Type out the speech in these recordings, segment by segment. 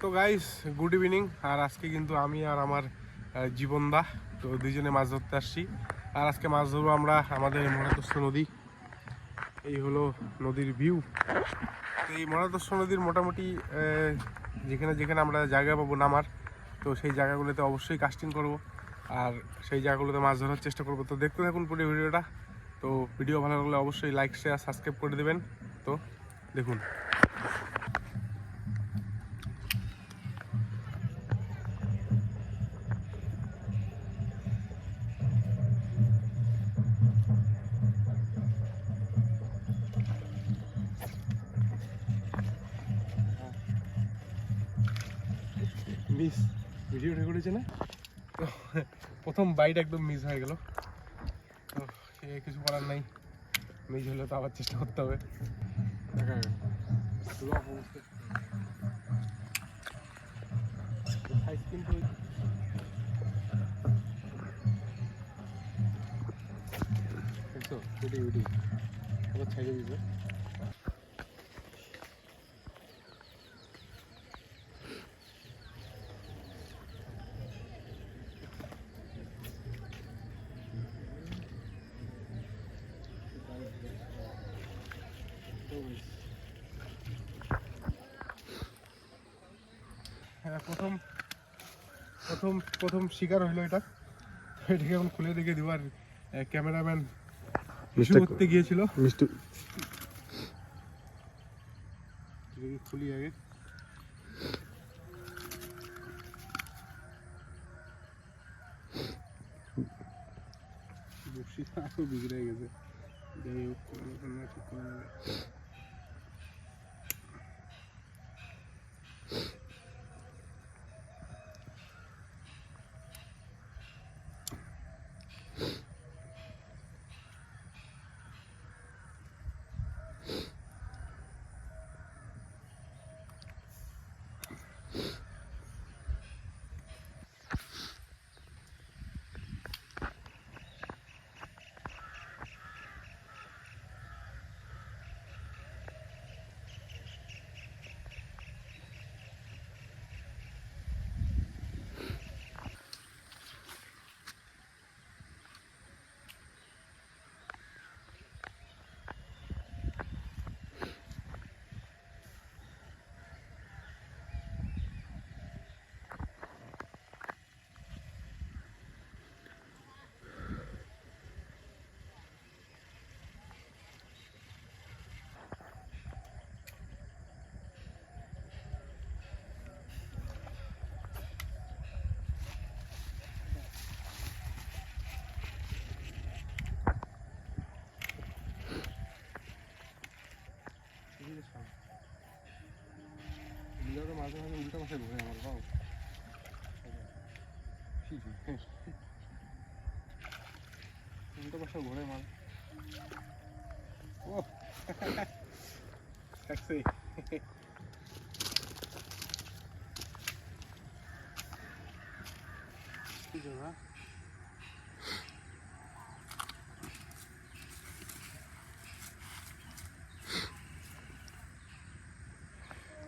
তো guys good evening আর আজকে কিন্তু আমি আর আমার জীবনদা, তো দুইজনে মাছ ধরতে আসছি। আর আজকে মাছ ধরবো আমরা আমাদের মহাদস্ত নদী। এই হলো নদীর ভিউ তো এই মহাদস্ত নদীর মোটামুটি যেখানে যেখানে আমরা জায়গা পাবো নামার, তো সেই জায়গাগুলোতে অবশ্যই কাস্টিং করব। আর সেই জায়গাগুলোতে মাছ ধরার চেষ্টা করব। তো দেখতে থাকুন পুরো ভিডিওটা। তো ভিডিও ভালো লাগলে অবশ্যই লাইক শেয়ার সাবস্ক্রাইব করে দেবেন। তো দেখুন। মিস ভিডিও রেকর্ড না? প্রথম বাইট একদম মিস হয়ে গেল। তো সে কিছু করার নাই। মিস হলে তো আবার চেষ্টা করতে হবে। দেখা কিন্তু দেখছ? ওটাই, ওটাই। আবার ছেড়ে দিবে প্রথম প্রথম প্রথম শিকার হইল এটা। এটাকে এখন খুলে রেখে দিব আর ক্যামেরাম্যান ইস্যু করতে গিয়েছিল। মিষ্টি খুলি আগে। বড়শিটা আরও বিগড়ে গেছে। যাই হোক কোনো ঠিক করে মাঝে মাঝে উল্টা পাশে ঘুরে আমার বাবা উল্টো পাশে ঘুরে মাল ও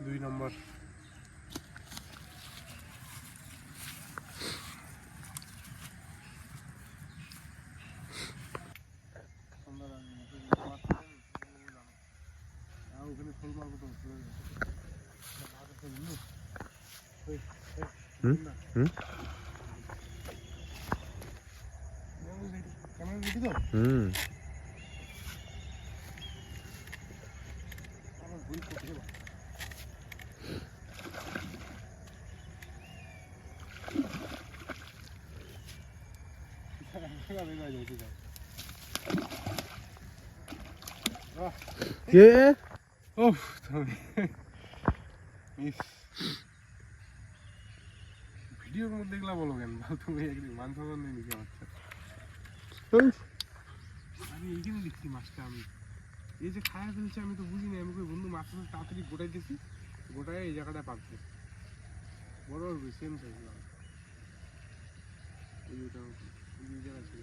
দুই নম্বর। 아니 근데 돌말고도 응? 응? 응. 예? তুমি ইস। ভিডিওর মধ্যে এগুলা বলো কেন? তুমি একদিন মান সম্মান নেই নিকে বাচ্চা আমি এইখানে দেখছি মাছটা আমি। এই যে খায়া ফেলছে আমি তো বুঝিনি। আমি কই বন্ধু মাছটা তাড়াতাড়ি গোটাই দিছি গোটায় এই জায়গাটা পাকছে। বড় হবে সেম সাইজ এই ওটা এই জায়গা ছিল।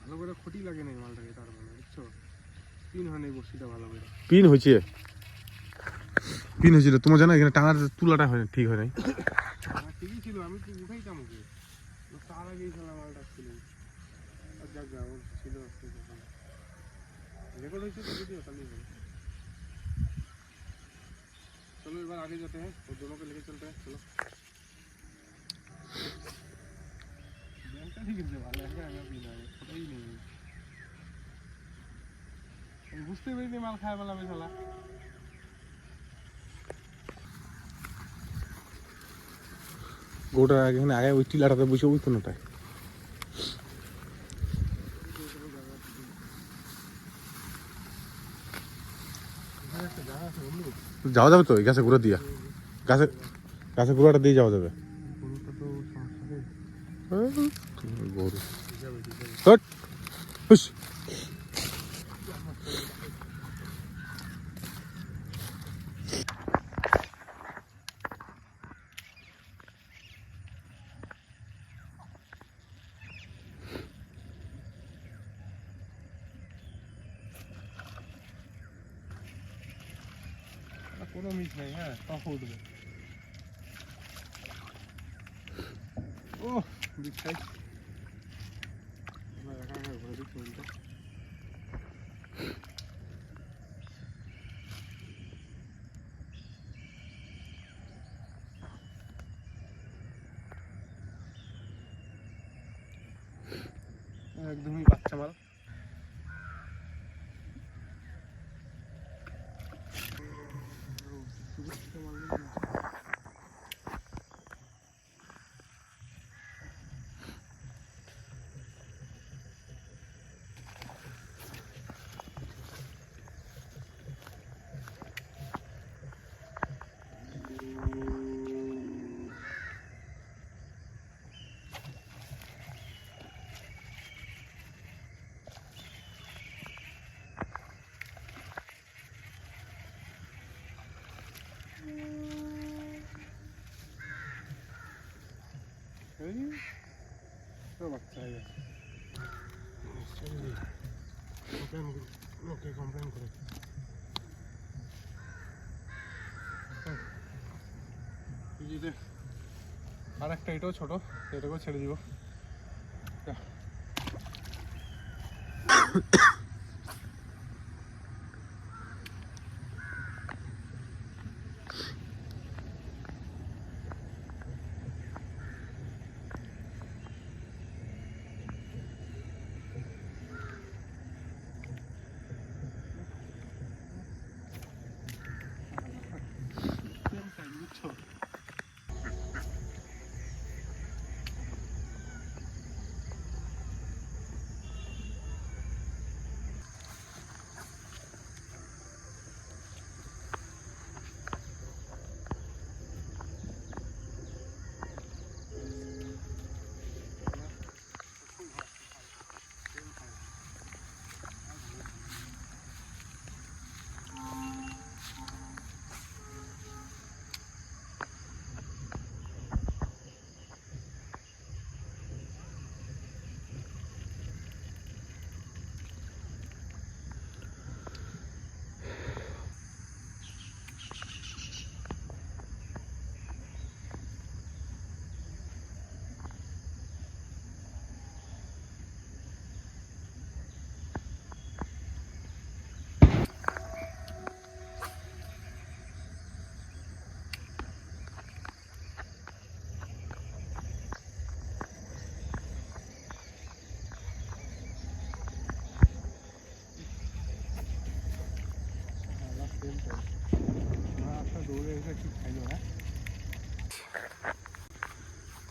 ভালো করে ক্ষতি লাগে না এই মালটাকে তার মানে বুঝছ? পিন হয় না ভালো করে। পিন হয়েছে? পিন হয়েছিল। তোমার জানো এখানে টানার তুলাটা হয় না, ঠিক হয় নাই? ঠিকই ছিল আমি তো উঠাইতাম ওকে। তার আগেই খেলা মালটা ছিল আর যাক গা ওর ছিল রেকর্ড হয়েছে তো যদিও তাহলে হবে। চলো এবার আগে যেতে হ্যাঁ ওর দোনোকে লেগে চলতে হয় চলো। ব্যাংকটা ঠিক আছে ভালো একটা আগে পিন আগে ওটাই নেই? আমি বুঝতে পারিনি মাল খায় বলা বেশালা গোটা এখানে আগে ওই টিলাটাতে বসে আছে বন্ধু যাওয়া যাবে তো? এই গাছে ঘুরে দিয়া। গাছে গাছে ঘুরাটা দিয়ে যাওয়া যাবে। গরু ঠিক যাবে ঠিক যাবে হট হুস আর কোনো মিস নেই হ্যাঁ টপ উঠবে। ও উল্টো একদমই তো বাচ্চা হয়ে গেছে লোকে আর একটা এটাও ছোট এটাকেও ছেড়ে দিব।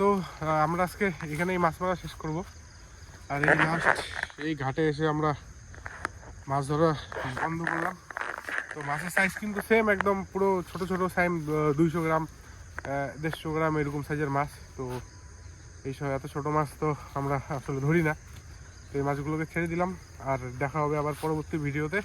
তো আমরা আজকে এখানেই মাছ মারা শেষ করব। আর এই লাস্ট এই ঘাটে এসে আমরা মাছ ধরা বন্ধ করলাম। তো মাছের সাইজ কিন্তু সেম একদম পুরো ছোট ছোট সাইম দুইশো গ্রাম দেড়শো গ্রাম এরকম সাইজের মাছ। তো এই এইসব এত ছোট মাছ তো আমরা আসলে ধরি না। তো এই মাছগুলোকে ছেড়ে দিলাম। আর দেখা হবে আবার পরবর্তী ভিডিওতে